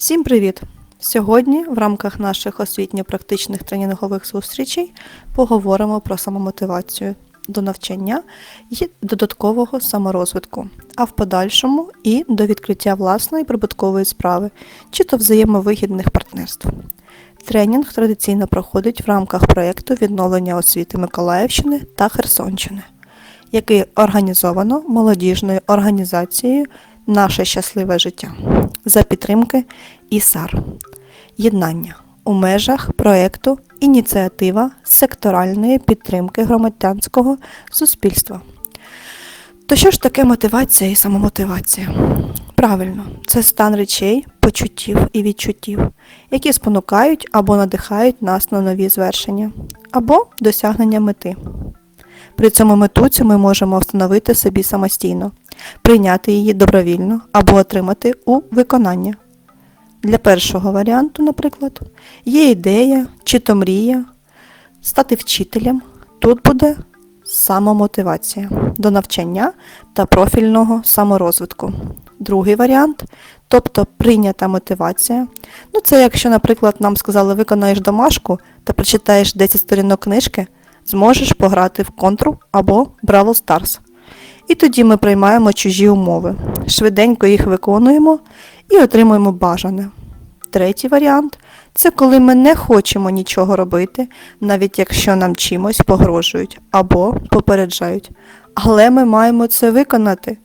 Всім привіт! Сьогодні в рамках наших освітньо-практичних тренінгових зустрічей поговоримо про самомотивацію до навчання і додаткового саморозвитку, а в подальшому і до відкриття власної прибуткової справи чи то взаємовигідних партнерств. Тренінг традиційно проходить в рамках проєкту відновлення освіти Миколаївщини та Херсонщини, який організовано молодіжною організацією Наше щасливе життя за підтримки ІСАР. Єднання у межах проєкту Ініціатива секторальної підтримки громадянського суспільства. То що ж таке мотивація і самомотивація? Правильно, це стан речей, почуттів і відчуттів, які спонукають або надихають нас на нові звершення, або досягнення мети. При цьому мету цю ми можемо встановити собі самостійно, прийняти її добровільно або отримати у виконання. Для першого варіанту, наприклад, є ідея чи то мрія стати вчителем. Тут буде самомотивація до навчання та профільного саморозвитку. Другий варіант, тобто прийнята мотивація. Ну, це якщо, наприклад, нам сказали, виконаєш домашку та прочитаєш 10 сторінок книжки, зможеш пограти в контру або Бравл Stars. І тоді ми приймаємо чужі умови, швиденько їх виконуємо і отримуємо бажане. Третій варіант це коли ми не хочемо нічого робити, навіть якщо нам чимось погрожують або попереджають. Але ми маємо це виконати.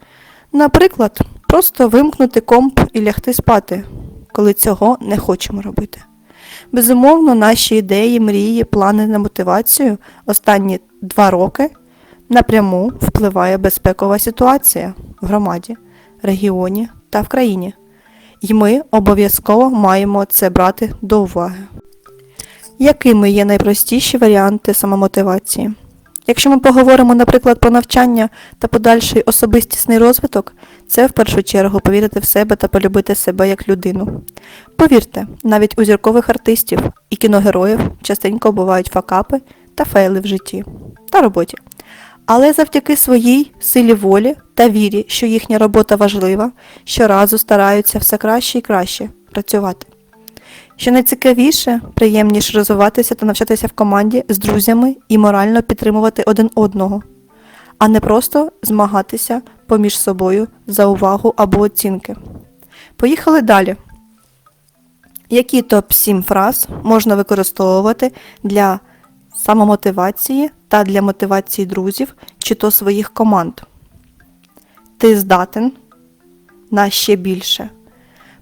Наприклад, просто вимкнути комп і лягти спати, коли цього не хочемо робити. Безумовно, наші ідеї, мрії, плани на мотивацію останні два роки напряму впливає безпекова ситуація в громаді, регіоні та в країні. І ми обов'язково маємо це брати до уваги. Якими є найпростіші варіанти самомотивації? Якщо ми поговоримо, наприклад, про навчання та подальший особистісний розвиток, це в першу чергу повірити в себе та полюбити себе як людину. Повірте, навіть у зіркових артистів і кіногероїв частенько бувають факапи та фейли в житті та роботі. Але завдяки своїй силі волі та вірі, що їхня робота важлива, щоразу стараються все краще і краще працювати. Що найцікавіше, приємніше розвиватися та навчатися в команді з друзями і морально підтримувати один одного, а не просто змагатися поміж собою за увагу або оцінки. Поїхали далі. Які топ-7 фраз можна використовувати для самомотивації та для мотивації друзів чи то своїх команд? Ти здатен на ще більше.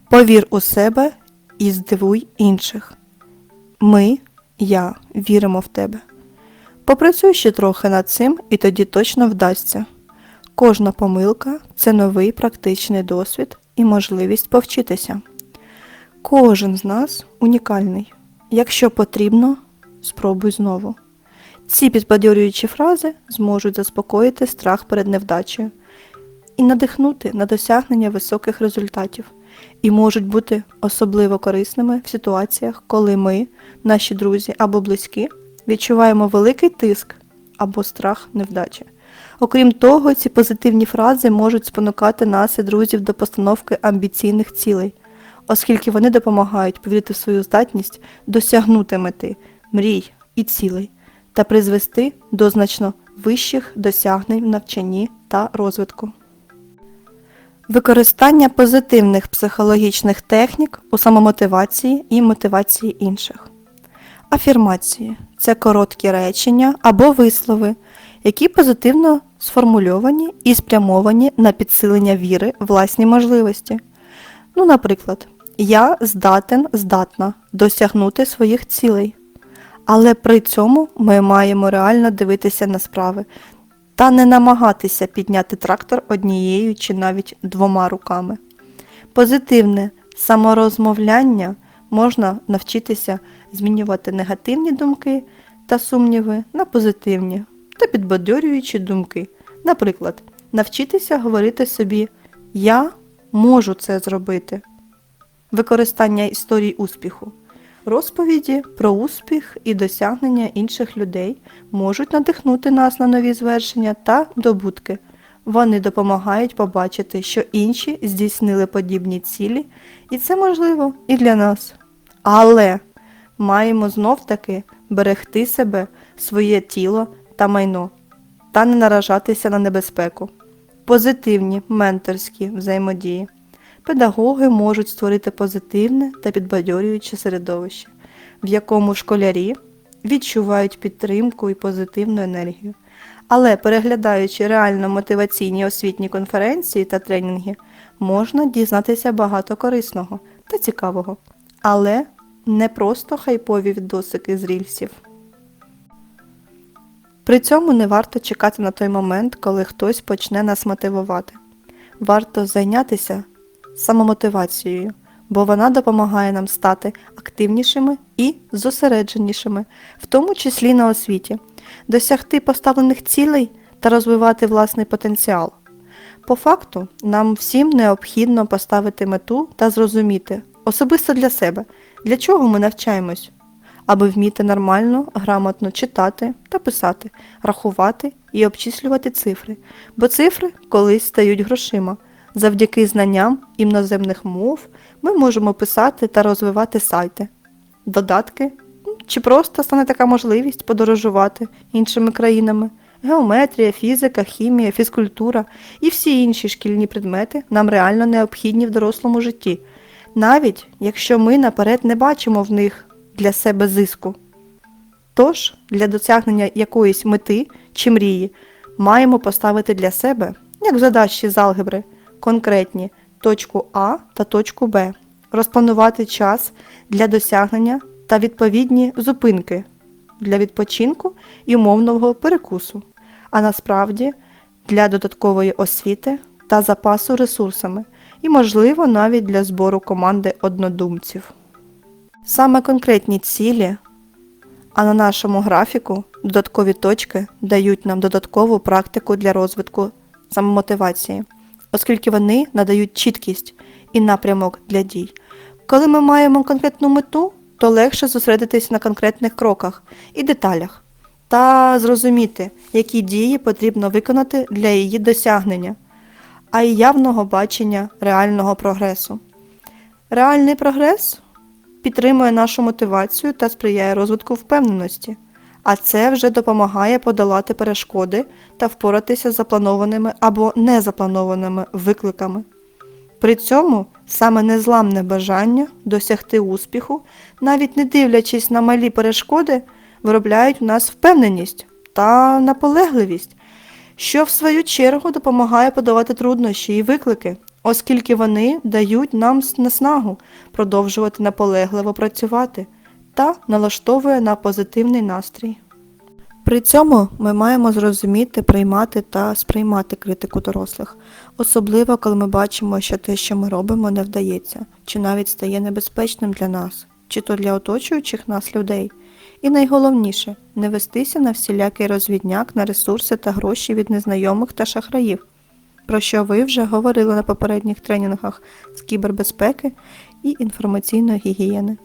Повір у себе і здивуй інших. Ми, я, віримо в тебе. Попрацюй ще трохи над цим і тоді точно вдасться. Кожна помилка це новий практичний досвід і можливість повчитися. Кожен з нас унікальний. Якщо потрібно, спробуй знову. Ці підбадьорюючі фрази зможуть заспокоїти страх перед невдачею і надихнути на досягнення високих результатів і можуть бути особливо корисними в ситуаціях, коли ми, наші друзі або близькі, відчуваємо великий тиск або страх невдачі. Окрім того, ці позитивні фрази можуть спонукати нас і друзів до постановки амбіційних цілей, оскільки вони допомагають повірити в свою здатність досягнути мети, мрій і цілей та призвести до значно вищих досягнень в навчанні та розвитку. Використання позитивних психологічних технік у самомотивації і мотивації інших. Афірмації це короткі речення або вислови, які позитивно сформульовані і спрямовані на підсилення віри власні можливості. Ну, наприклад, я здатен, здатна досягнути своїх цілей. Але при цьому ми маємо реально дивитися на справи та не намагатися підняти трактор однією чи навіть двома руками. Позитивне саморозмовляння можна навчитися змінювати негативні думки та сумніви на позитивні та підбадьорюючі думки. Наприклад, навчитися говорити собі Я можу це зробити. Використання історій успіху. Розповіді про успіх і досягнення інших людей можуть надихнути нас на нові звершення та добутки, Вони допомагають побачити, що інші здійснили подібні цілі, і це можливо і для нас. Але маємо знов-таки берегти себе, своє тіло та майно та не наражатися на небезпеку. Позитивні менторські взаємодії. Педагоги можуть створити позитивне та підбадьорююче середовище, в якому школярі відчувають підтримку і позитивну енергію. Але переглядаючи реально мотиваційні освітні конференції та тренінги, можна дізнатися багато корисного та цікавого, але не просто хайпові відосики з рільсів. При цьому не варто чекати на той момент, коли хтось почне нас мотивувати. Варто зайнятися самомотивацією, бо вона допомагає нам стати активнішими і зосередженішими, в тому числі на освіті, досягти поставлених цілей та розвивати власний потенціал. По факту, нам всім необхідно поставити мету та зрозуміти, особисто для себе, для чого ми навчаємось, аби вміти нормально, грамотно читати та писати, рахувати і обчислювати цифри, бо цифри колись стають грошима. Завдяки знанням іноземних мов ми можемо писати та розвивати сайти, додатки, чи просто стане така можливість подорожувати іншими країнами. Геометрія, фізика, хімія, фізкультура і всі інші шкільні предмети нам реально необхідні в дорослому житті, навіть якщо ми наперед не бачимо в них для себе зиску. Тож, для досягнення якоїсь мети чи мрії маємо поставити для себе, як задачі з алгебри, конкретні точку А та точку Б, розпланувати час для досягнення та відповідні зупинки для відпочинку і умовного перекусу, а насправді для додаткової освіти та запасу ресурсами і, можливо, навіть для збору команди однодумців. Саме конкретні цілі, а на нашому графіку додаткові точки дають нам додаткову практику для розвитку самомотивації, оскільки вони надають чіткість і напрямок для дій. Коли ми маємо конкретну мету, то легше зосередитись на конкретних кроках і деталях та зрозуміти, які дії потрібно виконати для її досягнення, а й явного бачення реального прогресу. Реальний прогрес підтримує нашу мотивацію та сприяє розвитку впевненості, а це вже допомагає подолати перешкоди та впоратися з запланованими або незапланованими викликами. При цьому саме незламне бажання досягти успіху, навіть не дивлячись на малі перешкоди, виробляють в нас впевненість та наполегливість, що в свою чергу допомагає подолати труднощі і виклики, оскільки вони дають нам наснагу продовжувати наполегливо працювати та налаштовує на позитивний настрій. При цьому ми маємо зрозуміти, приймати та сприймати критику дорослих, особливо коли ми бачимо, що те, що ми робимо, не вдається, чи навіть стає небезпечним для нас, чи то для оточуючих нас людей. І найголовніше не вестися на всілякий розвідняк на ресурси та гроші від незнайомих та шахраїв, про що ви вже говорили на попередніх тренінгах з кібербезпеки і інформаційної гігієни.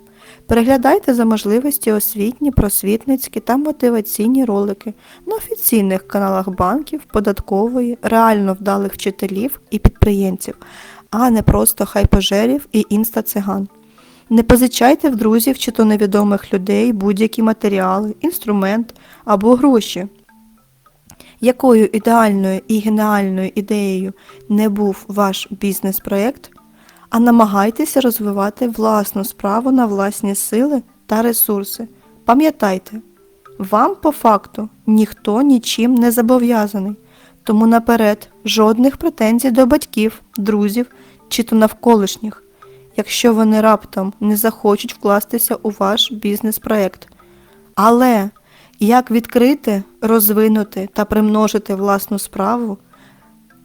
Переглядайте за можливості освітні, просвітницькі та мотиваційні ролики на офіційних каналах банків, податкової, реально вдалих вчителів і підприємців, а не просто хайпожерів і інста-циган. Не позичайте в друзів чи то невідомих людей будь-які матеріали, інструмент або гроші. Якою ідеальною і геніальною ідеєю не був ваш бізнес-проєкт, а намагайтеся розвивати власну справу на власні сили та ресурси. Пам'ятайте, вам по факту ніхто нічим не зобов'язаний, тому наперед жодних претензій до батьків, друзів чи то навколишніх, якщо вони раптом не захочуть вкластися у ваш бізнес-проєкт. Але як відкрити, розвинути та примножити власну справу,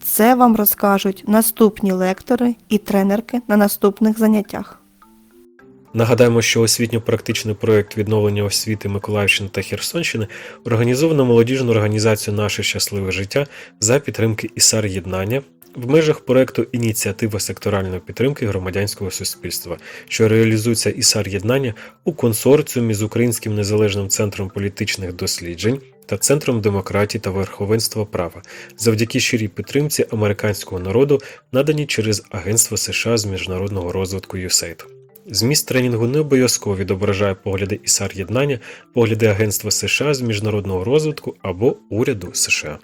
це вам розкажуть наступні лектори і тренерки на наступних заняттях. Нагадаємо, що освітньо-практичний проєкт відновлення освіти Миколаївщини та Херсонщини організовано молодіжну організацію Наше щасливе життя за підтримки ІСАР Єднання в межах проєкту Ініціатива секторальної підтримки громадянського суспільства, що реалізується ІСАР Єднання у консорціумі з Українським незалежним центром політичних досліджень та Центром демократії та верховенства права завдяки щирій підтримці американського народу, надані через Агентство США з міжнародного розвитку USAID. Зміст тренінгу не обов'язково відображає погляди ІСАР єднання, погляди Агентства США з міжнародного розвитку або уряду США.